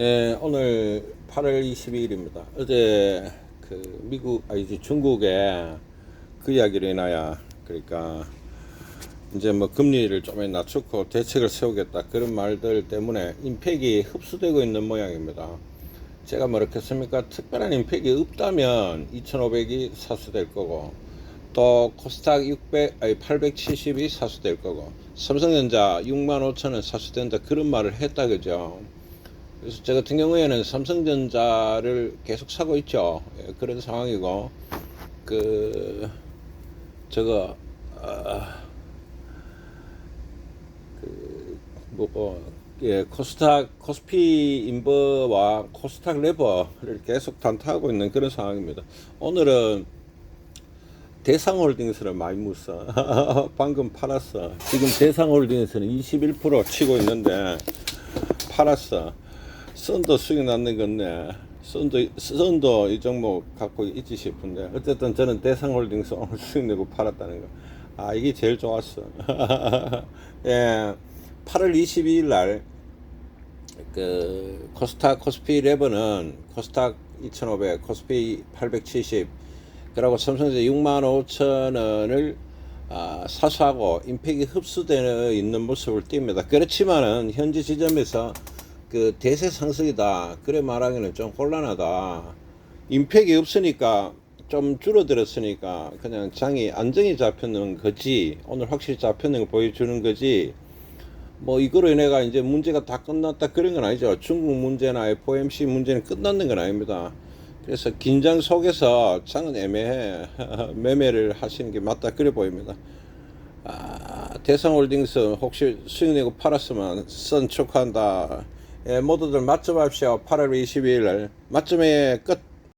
예, 오늘 8월 22일입니다. 어제 그 미국 아니지 중국에 그 이야기로 인하여 그러니까 이제 뭐 금리를 좀 낮추고 대책을 세우겠다 그런 말들 때문에 임팩이 흡수되고 있는 모양입니다. 제가 뭐 이렇겠습니까? 특별한 임팩이 없다면 2,500이 사수될 거고 또 코스닥 600 아니 870이 사수될 거고 삼성전자 6만 5천원 사수된다 그런 말을 했다 그죠? 그래서 저 같은 경우에는 삼성전자를 계속 사고 있죠. 예, 그런 상황이고 그 저거 아, 그 뭐고 예 코스닥 코스피 인버와 코스닥 레버를 계속 단타하고 있는 그런 상황입니다. 오늘은 대상홀딩스를 많이 묻어 방금 팔았어. 지금 대상홀딩스는 21% 치고 있는데 팔았어. 선도 수익 났는 건데 선도 선도 이 종목 갖고 있지 싶은데 어쨌든 저는 대상홀딩스 오늘 수익 내고 팔았다는 거. 아 이게 제일 좋았어. 예, 8월 22일 날 그 코스닥 코스피 레버는 코스닥 2,500, 코스피 870, 그리고 삼성전자 6만 5천 원을 아, 사수하고 임팩이 흡수되어 있는 모습을 띱니다. 그렇지만은 현재 지점에서 그 대세 상승이다. 그래 말하기는 좀 곤란하다. 임팩이 없으니까 좀 줄어들었으니까 그냥 장이 안정이 잡혔는 거지. 오늘 확실히 잡혔는 거 보여주는 거지. 뭐 이거로 인해가 이제 문제가 다 끝났다 그런 건 아니죠. 중국 문제나 FOMC 문제는 끝났는 건 아닙니다. 그래서 긴장 속에서 장은 애매해 매매를 하시는 게 맞다 그래 보입니다. 아, 대상홀딩스 혹시 수익 내고 팔았으면 선 축하한다. 예, 모두들 맞점합시오. 8월 22일 날 맞점의 끝.